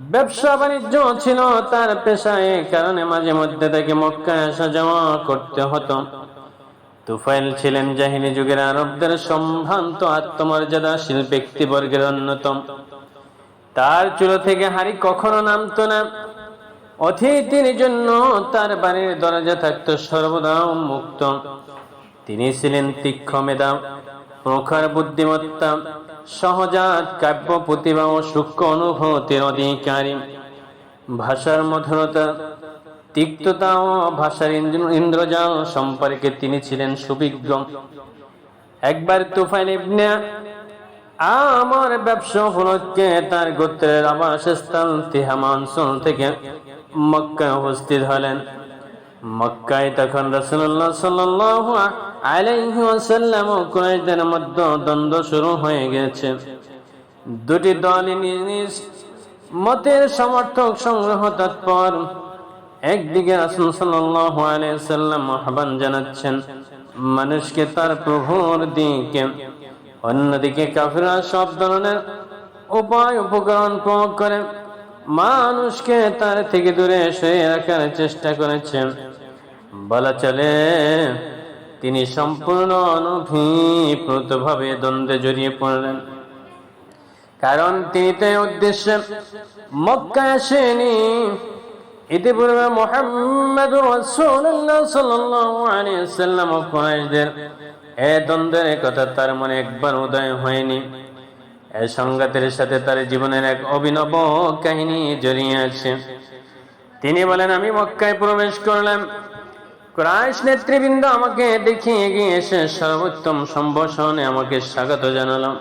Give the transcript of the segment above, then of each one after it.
ব্যবসা বাণিজ্য ছিল তার পেশায় কারণে মাঝে মধ্যে তাকে মক্কায় আসা যাওয়া করতে হতো। তুফাইল ছিলেন জাহিনী যুগের আরবদের সম্ভ্রান্ত আত্মমর্যাদাশীল ব্যক্তিবর্গের অন্যতম। তার চুলো থেকে হাড়ি কখনো নামতো না। অতিথির জন্য তার বাড়ির দরজা থাকতো সর্বদা মুক্ত তিনি ছিলেন তীক্ষ্ণ মেধা প্রখর বুদ্ধিমত্তা সহজাত কাব্য প্রতিভা ও সূক্ষ্ম অনুভূতির অধিকারী ভাষার মধুরতা, তিক্ততা ও ভাষার ইন্দ্র- ইন্দ্রজাল সম্পর্কে তিনি ছিলেন সুবিজ্ঞ। একবার তুফাইল ইবনে আমার ব্যবসা উপলক্ষে তার গোত্রের আবাসস্থল তিহামা অঞ্চল থেকে মক্কায় উপস্থিত হলেন। মক্কায় তখন রাসূলুল্লাহ সাল্লাল্লাহু আলাইহি ওয়াসাল্লাম ও কুরাইশদের মধ্যে দ্বন্দ্ব শুরু হয়ে গেছে। দুটি দলই নিজ মতের সমর্থক সংগ্রহ তৎপর। একদিকে রাসূল ওয়াসাল্লাম আহ্বান জানাচ্ছেন, মানুষকে তার প্রভুর দিকে। অন্যদিকে কাফিররা সব ধরনের উপায় উপকরণ প্রয়োগ করে মানুষকে তার থেকে দূরে সরিয়ে রাখার চেষ্টা করেছেন বলা চলে তিনি সম্পূর্ণ অনভিপ্রত ভাবে দ্বন্দ্বে জড়িয়ে পড়লেন। কারণ তিনি তো এই উদ্দেশ্যে মক্কা আসেনি। ইতিপূর্বে মোহাম্মদ কুরাইশদের এ দ্বন্দ্বের কথা তার মনে একবার উদয় হয়নি। এই সংঘাতের সাথে তার জীবনের এক অভিনব কাহিনী জড়িয়ে আছে। তিনি বলেন, আমি মক্কায় প্রবেশ করলাম। ক্রাইশ নেতৃবৃন্দ আমাকে দেখিয়ে গিয়ে এসে সর্বোত্তম সম্ভাষণে আমাকে স্বাগত জানালাম।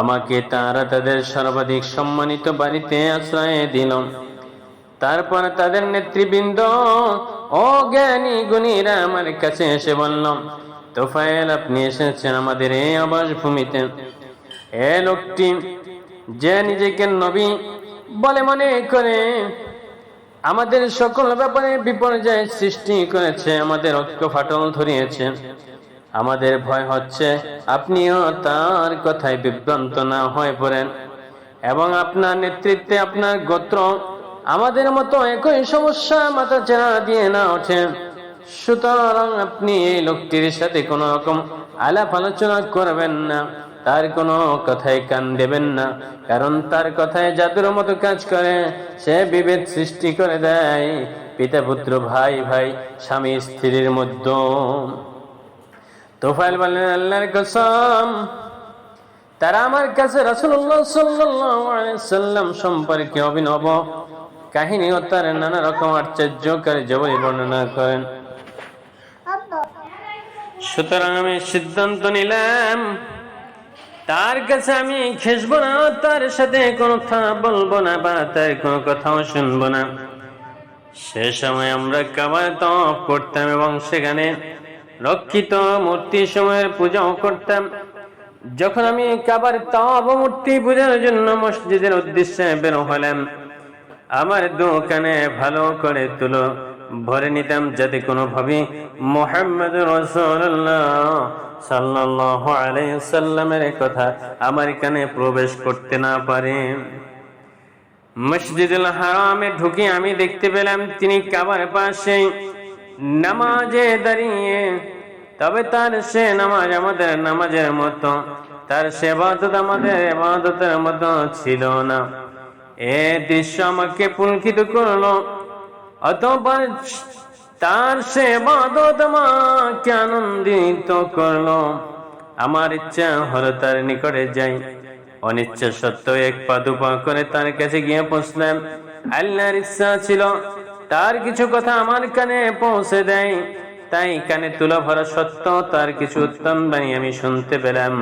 আমাকে তারা তাদের সর্বাধিক সম্মানিত বাড়িতে আশ্রয় দিল তারপর তাদের নেতৃবৃন্দ, ও জ্ঞানী গুণীরা, আমার কাছে এসে বললাম, তোফায়েল, আপনি এসেছেন আমাদের এই আবাস ভূমিতে এ লোকটি, যে নিজেকে নবী বলে মনে করে আমাদের সকল ব্যাপারে বিপর্যয় সৃষ্টি করেছে, আমাদের ঐক্য ফাটল ধরিয়েছে। আমাদের ভয় হচ্ছে, আপনিও তার কথায় বিভ্রান্ত না হয়ে পড়েন। এবং আপনার নেতৃত্বে আপনার গোত্র আমাদের মতো একই সমস্যা মাথা চেনা দিয়ে না ওঠে। সুতরাং আপনি এই লোকটির সাথে কোনো রকম আলাপ আলোচনা করবেন না। তার কোনো কথায় কান দেবেন না। কারণ তার কথায় জাদুর মতো কাজ করে, সে বিভেদ সৃষ্টি করে দেয়। পিতা পুত্র ভাই ভাই, স্বামী, স্ত্রীর মধ্যে। তোফাইল বললেন, আল্লাহর কসম, তারা আমার কাছে সাল্লাম সম্পর্কে অভিনব কাহিনী ও তার নানা রকম আশ্চর্যকারী জবরী বর্ণনা করেন। সুতরাং আমি সিদ্ধান্ত নিলাম তার কাছে আমি খেসবো না তার সাথে কোনো কথা বলব না বা তার কোনো কথাও শুনব না। সে সময় আমরা কাবার তপ করতাম এবং সেখানে রক্ষিত মূর্তি সময়ের পূজাও করতাম। যখন আমি কাবার তপ মূর্তি পূজার জন্য মসজিদের উদ্দেশ্যে বের হলাম, আমার দোকানে ভালো করে তুলো ভরে নিতাম যাতে কোনোভাবে মোহাম্মদ রসুল্লাহ আলাইসাল্লামের কথা আমার কানে প্রবেশ করতে না পারে। মসজিদুল হারামে ঢুকে আমি দেখতে পেলাম তিনি কাবার পাশে নামাজে দাঁড়িয়ে, তবে তার সে নামাজ আমাদের নামাজের মতো, তার সেবাদত আমাদের এবাদতের মতো ছিল না। এ দৃশ্য আমাকে পুলকিত করল, অতঃপর তার সে বাদত আনন্দিত করল। আমার ইচ্ছা হলো তার নিকটে যাই। অনিচ্ছা সত্ত্বেও এক পা দুপা করে তার কাছে গিয়ে পৌঁছলাম। আল্লাহর ইচ্ছা ছিল তার কিছু কথা আমার কানে পৌঁছে দেয়। তাই কানে তুলা ভরা সত্ত্বেও তার কিছু উত্তম বাণী আমি শুনতে পেলাম।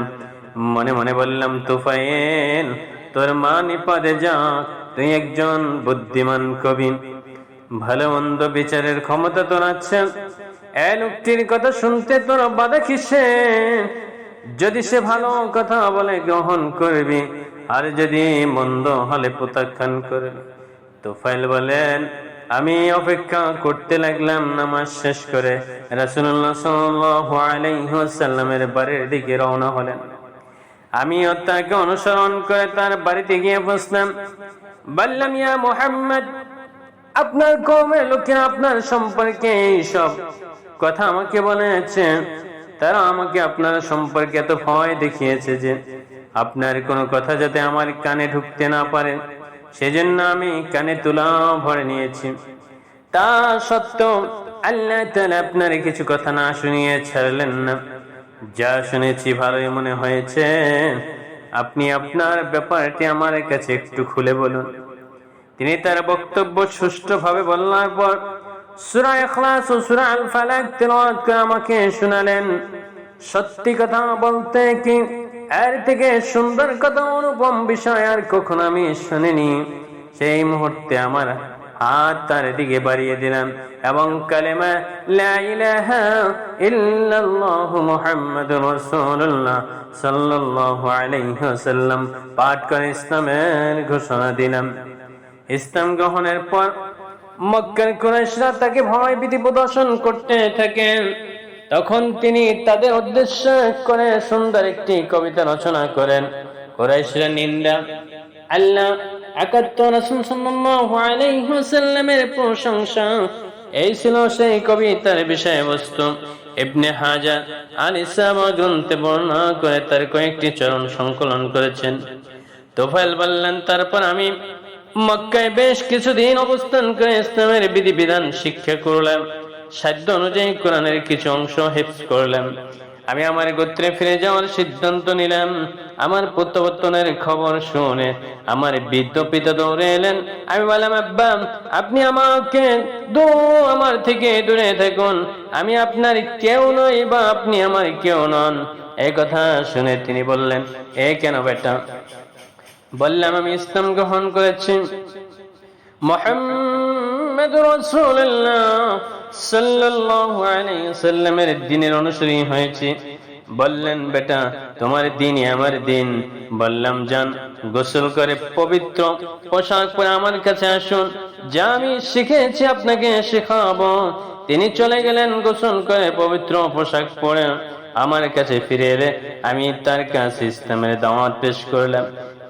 মনে মনে বললাম তুফাইন তোর মা নিপদে যা তুই একজন বুদ্ধিমান কবি। ভালো মন্দ বিচারের ক্ষমতা তোর আছে লোকটির কথা শুনতে তোর বাধা কিসে? যদি সে ভালো কথা বলে গ্রহণ করবি, আর যদি মন্দ হলে প্রত্যাখ্যান করবি। তোফাইল বলেন, আমি অপেক্ষা করতে লাগলাম নামাজ শেষ করে। আলাইহি ওয়াসাল্লামের বাড়ির দিকে রওনা হলেন। আমিও তাকে অনুসরণ করে তার বাড়িতে গিয়ে বসলাম। বললাম, ইয়া মুহাম্মদ আপনার কমের লোকেরা আপনার সম্পর্কে এইসব কথা আমাকে বলেছে। তারা আমাকে আপনার সম্পর্কে এত ভয় দেখিয়েছে যে আপনার কোনো কথা যাতে আমার কানে ঢুকতে না পারে। সেজন্য আমি কানে তুলা ভরে নিয়েছি। তা সত্ত্বেও আল্লাহ আপনার কিছু কথা না শুনিয়ে ছাড়লেন না। যা শুনেছি ভালোই মনে হয়েছে। আপনি আপনার ব্যাপারটি আমার কাছে একটু খুলে বলুন। তিনি তার বক্তব্য সুষ্ঠুভাবে বলার পর সূরা ইখলাস ও সূরা করে আমাকে শোনালেন। সত্যি কথা বলতে কি, এর থেকে সুন্দর বিষয় আর আমি সেই মুহূর্তে আমার হাত তার দিকে দিলাম এবং কালেমা পাঠ করে ইসলামের ঘোষণা দিলাম। ইসলাম গ্রহণের পর মক্কার কুরাইশরা তাকে ভয় ভীতি প্রদর্শন করতে থাকেন। তখন তিনি তাদের উদ্দেশ্য করে সুন্দর একটি কবিতা রচনা করেন। কুরাইশরা নিন্দা, আল্লাহ একাত্তর রাসূল সাল্লাল্লাহু আলাইহি ওয়াসাল্লামের প্রশংসা, এই ছিল সেই কবিতার বিষয়বস্তু। ইবনে হাজার আল ইসামা গ্রন্থে বর্ণনা করে তার কয়েকটি চরণ সংকলন করেছেন। তোফাইল বললেন, তারপর আমি মক্কায় বেশ কিছুদিন অবস্থান করে ইসলামের বিধিবিধান শিক্ষা করলাম সাধ্য অনুযায়ী কোরআনের কিছু অংশ হেফজ করলাম আমি আমার গোত্রে ফিরে যাওয়ার সিদ্ধান্ত নিলাম। আমার প্রত্যাবর্তনের খবর শুনে আমার বৃদ্ধ পিতা দৌড়ে এলেন। আমি বললাম, আব্বা, আপনি আমাকে দু, আমার থেকে দূরে থাকুন। আমি আপনার কেউ নই বা আপনি আমার কেউ নন। এই কথা শুনে তিনি বললেন, এ কেন বেটা? বললাম, আমি ইসলাম গ্রহণ করেছি। সাল্লামের হয়েছি। বললেন, বেটা, তোমার আমার দিন। বললাম যান গোসল করে পবিত্র পোশাক পরে আমার কাছে আসুন। যা আমি শিখেছি আপনাকে শেখাবো। তিনি চলে গেলেন গোসল করে পবিত্র পোশাক পরে। আমার কাছে ফিরে এলে আমি তার কাছে ইসলামের দাওয়াত পেশ করলাম।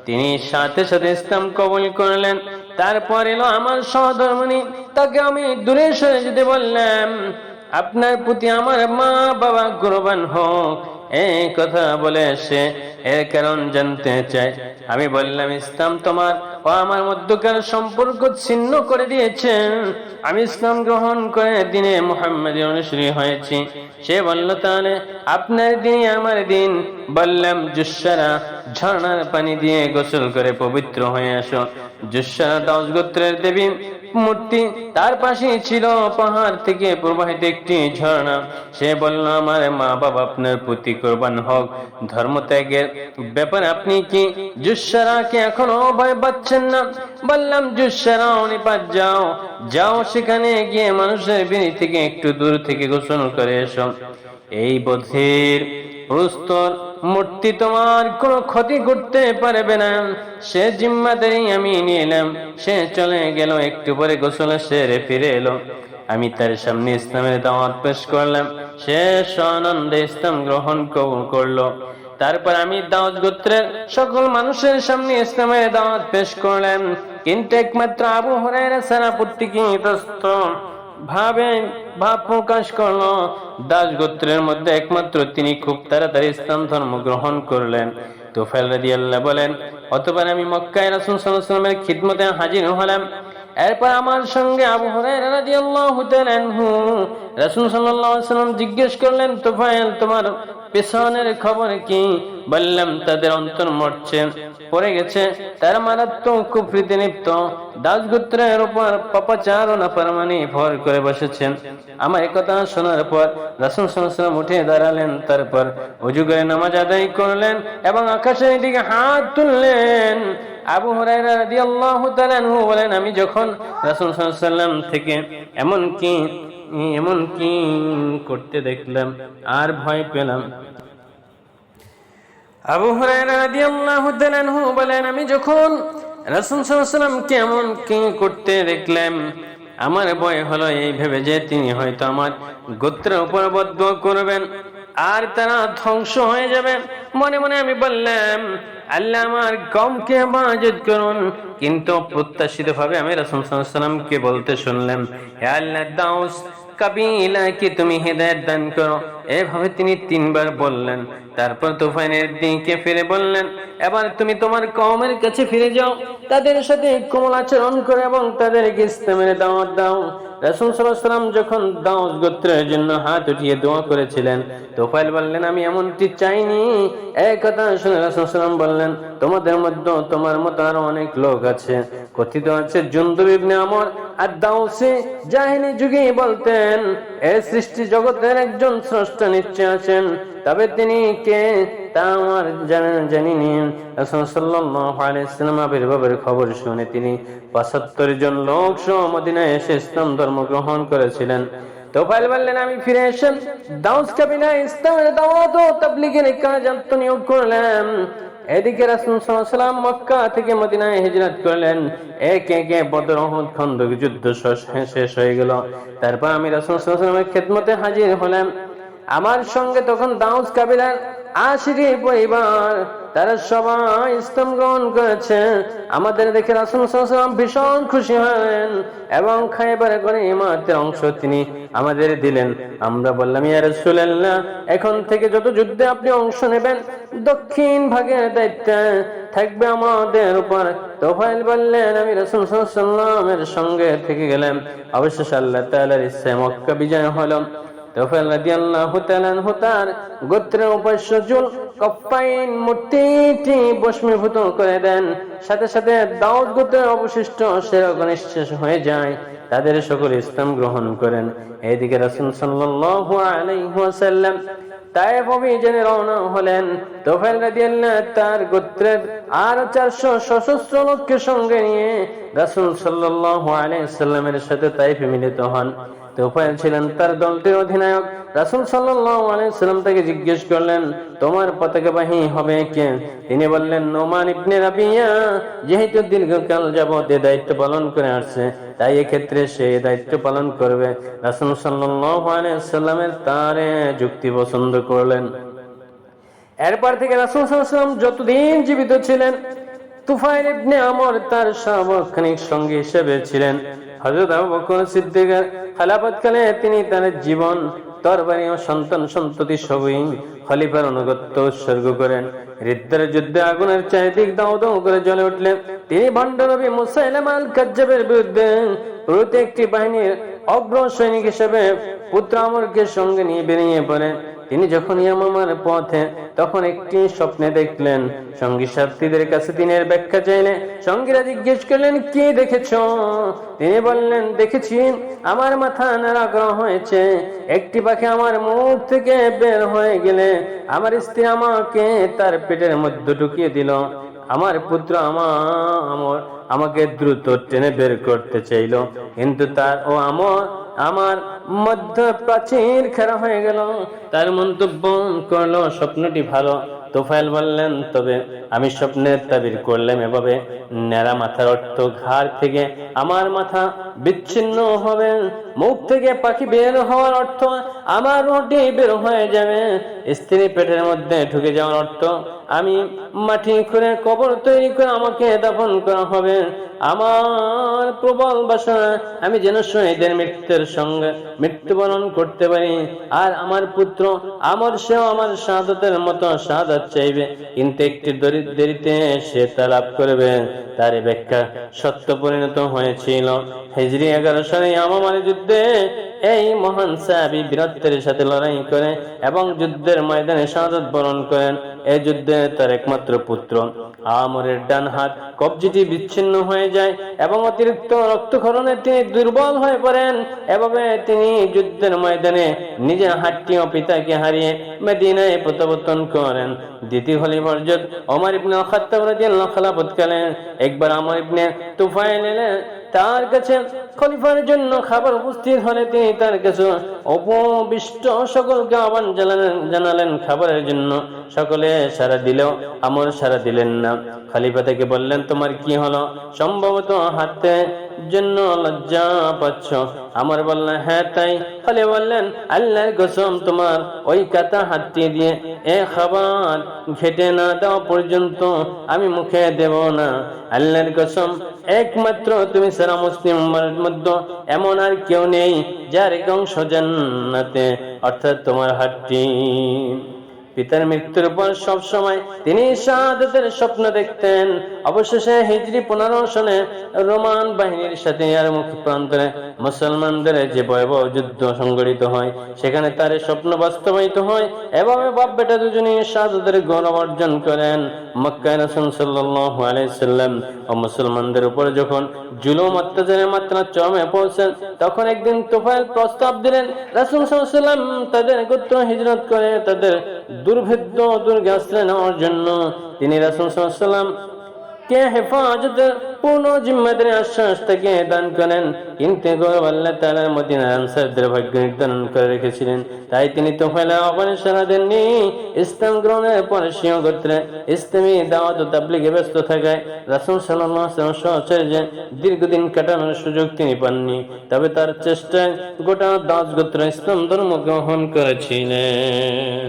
তিনি সাথে সাথে ইসলাম কবুল করলেন। তারপর এলো আমার সহধর্মণি তাকে আমি দূরে সরে যেতে বললাম। আপনার প্রতি আমার মা বাবা কুরবান হোক, এই কথা বলে সে এর কারণ জানতে চাই আমি বললাম, ইসলাম তোমার ও আমার মধ্যকার সম্পর্ক ছিন্ন করে দিয়েছেন আমি ইসলাম গ্রহণ করে দিনে মোহাম্মদ অনুসারী হয়েছি। সে বলল, তাহলে আপনার দিনই আমার দিন। বললাম জুসারা ঝর্ণার পানি দিয়ে গোসল করে পবিত্র হয়ে আসো। জুসারা দাস গোত্রের দেবী মূর্তি তার পাশে ছিল পাহাড় থেকে প্রবাহিত একটি ঝর্ণা। সে বলল, আমার মা বাবা আপনার প্রতি কোরবান হোক। ধর্ম ত্যাগের ব্যাপারে আপনি কি জুসারাকে এখনও ভয় পাচ্ছেন না? বললাম জুসারা নিপাত যাও। যাও সেখানে গিয়ে মানুষের বিনি থেকে একটু দূর থেকে গোসল করে এসো। এই বোধের প্রস্তর মূর্তি তোমার কোনো ক্ষতি করতে পারবে না। সে জিম্মাদারি আমি নিলাম, সে চলে গেল, একটু পরে গোসলে সেরে ফিরে এলো। আমি তার সামনে ইসলামের দাওয়াত পেশ করলাম, সে আনন্দে ইসলাম গ্রহণ করল। তারপর আমি দাওয়াত গোত্রের সকল মানুষের সামনে ইসলামের দাওয়াত পেশ করলাম, কিন্তু একমাত্র আবু হরাইরা সারা প্রত্যেকিত ভাবে, ভাব প্রকাশ করল। দাস গোত্রের মধ্যে একমাত্র তিনি খুব তাড়াতাড়ি ইসলাম ধর্ম গ্রহণ করলেন। রাজি আল্লাহ বলেন, অতবার আমি মক্কায় রাসুল সাল্লামের খিদমতে হাজির হলাম। এরপর আমার সঙ্গে আবু হুরায়রা রাদিয়াল্লাহু তাআলা রাসূল জিজ্ঞেস করলেন তোফায়েল তোমার পেছনের খবর কি? বললাম, তাদের অন্তর মরছে। পড়ে গেছে, তার মারাত্মক কুফরিতে লিপ্ত। দাসগুত্রের উপর পাপাচার ও নাফরমানি ভর করে বসেছেন। আমার এই কথা শোনার পর রাসূল সাল্লাম উঠে দাঁড়ালেন, তারপর অজু করে নামাজ আদায় করলেন এবং আকাশের দিকে হাত তুললেন। আবু আনহু বলেন, আমি যখন রাসূল সাল্লাম থেকে এমন কি এমন কি করতে দেখলাম? আর ভয় পেলাম। আবু আনহু বলেন, আমি যখন রাসূল সাল্লামকে এমন কি করতে দেখলাম, আমার হলো এই ভেবে যে তিনি হয়তো আমার করবেন আর তারা ধ্বংস হয়ে যাবে। মনে মনে আমি বললাম, আল্লাহ আমার কমকে হেফাজত করুন। কিন্তু প্রত্যাশিত ভাবে আমি রাসূল সাল্লামকে বলতে শুনলাম, হে আল্লাহ দাউস কাবিলাকে তুমি দান করো? এভাবে তিনি তিনবার বললেন। তারপর তুফানের দিকে ফিরে বললেন, এবার তুমি তোমার কাছে ফিরে যাও। তাদের সাথে কোমল আচরণ করো এবং তাদেরকে ইসলামের দাওয়াত দাও। রাসূল সাল্লাম যখন দাউস গোত্রের জন্য হাত উঠিয়ে দোয়া করেছিলেন তোফাইল বললেন, আমি এমনটি চাইনি। এই কথা শুনে রাসূল সাল্লাম বললেন, তোমাদের মধ্যে তোমার মতো আরও অনেক লোক আছে। কথিত আছে, জুনদুব ইবনে আমর আর দাউসি জাহিনী যুগে বলতেন, এ সৃষ্টি জগতের একজন স্রষ্টা নিশ্চয় আছেন, তবে তিনি কে? আমার জানেন আবির্ভাবের খবর শুনে তিনি 75 জন লোক এসে ইসলাম ধর্ম গ্রহণ করেছিলেন। আমি ফিরে এদিকে মদিনায় করলেন। শেষ- হয়ে গেল। তারপর আমি রাসূল সাল্লাল্লাহু আলাইহি সাল্লামের খেদমতে হাজির হলাম। আমার সঙ্গে তখন দাউস কাবিলার আশিটি পরিবার, তারা সবাই ইসলাম গ্রহণ করেছে। আমাদের দেখে রাসুল সাল্লাম ভীষণ খুশি হলেন এবং খাইবার করে ইমাতের অংশ তিনি আমাদের দিলেন। আমরা বললাম, ইয়া রাসূলুল্লাহ, এখন থেকে যত যুদ্ধে আপনি অংশ নেবেন, দক্ষিণ ভাগের দায়িত্ব থাকবে আমাদের উপর। তোফাইল বললেন, আমি রাসূল সাল্লামের সঙ্গে থেকে গেলাম। অবশেষে আল্লাহ তাআলার ইচ্ছায় মক্কা বিজয় হলো। তোফাইল রাদিয়াল্লাহু তাআলা আনহু তার তাদের সকলে ইসলাম গ্রহণ করেন। এইদিকে রাসূল সাল্লাল্লাহু আলাইহি তায়েফ রওনা হলেন। তোফাইল রাদিয়াল্লাহু তার গোত্রের আর চারশো সশস্ত্র লোককে সঙ্গে নিয়ে রাসূল সাল্লাল্লাহু আলাইহি সাল্লামের সাথে তাইফে মিলিত হন। তোফাইল ছিলেন তার দলটির অধিনায়ক। রাসূল সাল্লাম তাকে জিজ্ঞেস করলেন, তোমার পতাকাবাহী হবে কে? তিনি বললেন, নোমান ইবনে রাবিয়া। যেহেতু দীর্ঘকাল যাবত এ দায়িত্ব পালন করে আসছে, তাই এক্ষেত্রে সে দায়িত্ব পালন করবে। রাসূল সাল্লামের তারে যুক্তি পছন্দ করলেন। এরপর থেকে রাসুল সাল্লাম যতদিন জীবিত ছিলেন তুফাইল ইবনে আমর তার সামক্ষণিক সঙ্গী হিসেবে ছিলেন। হযরত আবু বকর তিনি তার জীবন, তরবারি ও সন্তান সন্ততি সবই খলিফার অনুগত্য উৎসর্গ করেন। রিদ্দের যুদ্ধে আগুনের চারিদিক দাও দাও করে জ্বলে উঠলেন। তিনি ভণ্ড নবী মুসাইলামা আল কাজ্জাবের বিরুদ্ধে প্রতি একটি বাহিনীর অগ্র সৈনিক হিসেবে পুত্র আমরকে সঙ্গে নিয়ে বেরিয়ে পড়েন। তিনি যখন ইয়ামামার পথে, তখন একটি স্বপ্নে দেখলেন। সঙ্গী সাথীদের কাছে তিনি এর ব্যাখ্যা চাইলেন সঙ্গীরা জিজ্ঞেস করলেন, কি দেখেছ? তিনি বললেন, দেখেছি, আমার মাথা নাড়া করা হয়েছে। একটি পাখি আমার মুখ থেকে বের হয়ে গেলে আমার স্ত্রী আমাকে তার পেটের মধ্যে ঢুকিয়ে দিল। আমার পুত্র আমার আমাকে দ্রুত টেনে বের করতে চাইলো। কিন্তু তার ও আমার আমার মধ্য প্রাচীর খেরা হয়ে গেল। তার মন্তব্য করল, স্বপ্নটি ভালো। তোফাইল বললেন, তবে আমি স্বপ্নের তাবির করলাম এভাবে। ন্যাড়া মাথার অর্থ ঘাড় থেকে আমার মাথা বিচ্ছিন্ন হবে। মুখ থেকে পাখি বের হওয়ার অর্থ আমার রুটি বের হয়ে যাবে। স্ত্রী পেটের মধ্যে ঢুকে যাওয়ার অর্থ আমি মাটি করে কবর তৈরি করে আমাকে দাফন করা হবে। আমার প্রবল বাসনা, আমি যেন শহীদের মৃত্যুর সঙ্গে মৃত্যুবরণ করতে পারি। আর আমার পুত্র আমার সেও আমার শাহাদতের মতো শাহাদত চাইবে। কিন্তু একটি দরিদ্র দেরিতে সে তা লাভ করবে। তার ব্যাখ্যা সত্য পরিণত হয়েছিল। হিজরি এগারো সালে আমামারি যুদ্ধে এই মহান সাহাবী বীরত্বের সাথে লড়াই করে এবং যুদ্ধের ময়দানে শাহাদত বরণ করেন। এই যুদ্ধে তার একমাত্র পুত্র। আমরের ডান হাত কবজিটি বিচ্ছিন্ন হয়ে যায় এবং অতিরিক্ত রক্তক্ষরণে তিনি দুর্বল হয়ে পড়েন। এভাবে তিনি যুদ্ধের ময়দানে নিজের হাতটি ও পিতাকে হারিয়ে মেদিনায় প্রত্যাবর্তন করেন। দ্বিতীয় খলিফার যুদ্ধ ওমর ইবনে খাত্তাব রাদিয়াল্লাহু খেলাফতকালে একবার আমর ইবনে তুফাইল এলেন তার কাছে খলিফার জন্য খাবার উপস্থিত হলে তিনি তার কাছে অপবিষ্ট সকলকে আহ্বান জানালেন জানালেন খাবারের জন্য। সকলে সারা দিলেও আমার সারা দিলেন না। খলিফা থেকে বললেন, তোমার কি হলো? সম্ভবত হাতে জন্য লজ্জা পাচ্ছ। আমার বললেন হ্যাঁ তাই। ফলে বললেন, আল্লাহর কসম, তোমার ওই কাতা হাতটি দিয়ে এ খাবার ঘেটে না দেওয়া পর্যন্ত আমি মুখে দেব না। আল্লাহর কসম, একমাত্র তুমি সারা মুসলিম মধ্যে এমন আর কেউ নেই যার এক অংশ অর্থাৎ তোমার হাতটি পিতার মৃত্যুর পর সব সময় তিনি শাহাদাতের স্বপ্ন দেখতেন। অবশেষে হিজরি পনেরো রোমান বাহিনীর সাথে আর মুখ প্রান্তরে মুসলমানদের যে ভয়াবহ যুদ্ধ সংগঠিত হয়, সেখানে তার স্বপ্ন বাস্তবায়িত হয় এভাবে বাপ বেটা দুজনেই শাহাদাতের গৌরব অর্জন করেন। মক্কায় রাসূল সাল্লাল্লাহু আলাইহি সাল্লাম ও মুসলমানদের উপর যখন অত্যাচারের মাত্রা পৌঁছেন, তখন একদিন তোফাইল প্রস্তাব দিলেন সাল্লাম তাদের গোত্র হিজরত করে তাদের দুর্ভেদ্য দুর্গে আশ্রয় নেওয়ার জন্য তিনি রাসূল সাল্লাম কে হেফাজতের পূর্ণ জিম্মাদারি আশ্বাস থেকে দান করেন? কিন্তু গৌরব আল্লাহ মদিনার আনসারদের ভাগ্য নির্ধারণ করে রেখেছিলেন। তাই তিনি আহ্বানে সারা দেননি। ইসলাম গ্রহণের পরে সিংহ গোত্রে ইসলামী দাওয়াত ও তাবলিগে ব্যস্ত থাকায় রাসূল ওয়াসাল্লাম সহচর্যে দীর্ঘদিন কাটানোর সুযোগ তিনি পাননি, তবে তার চেষ্টায় গোটা দাস গোত্র ইসলাম ধর্ম গ্রহণ করেছিলেন।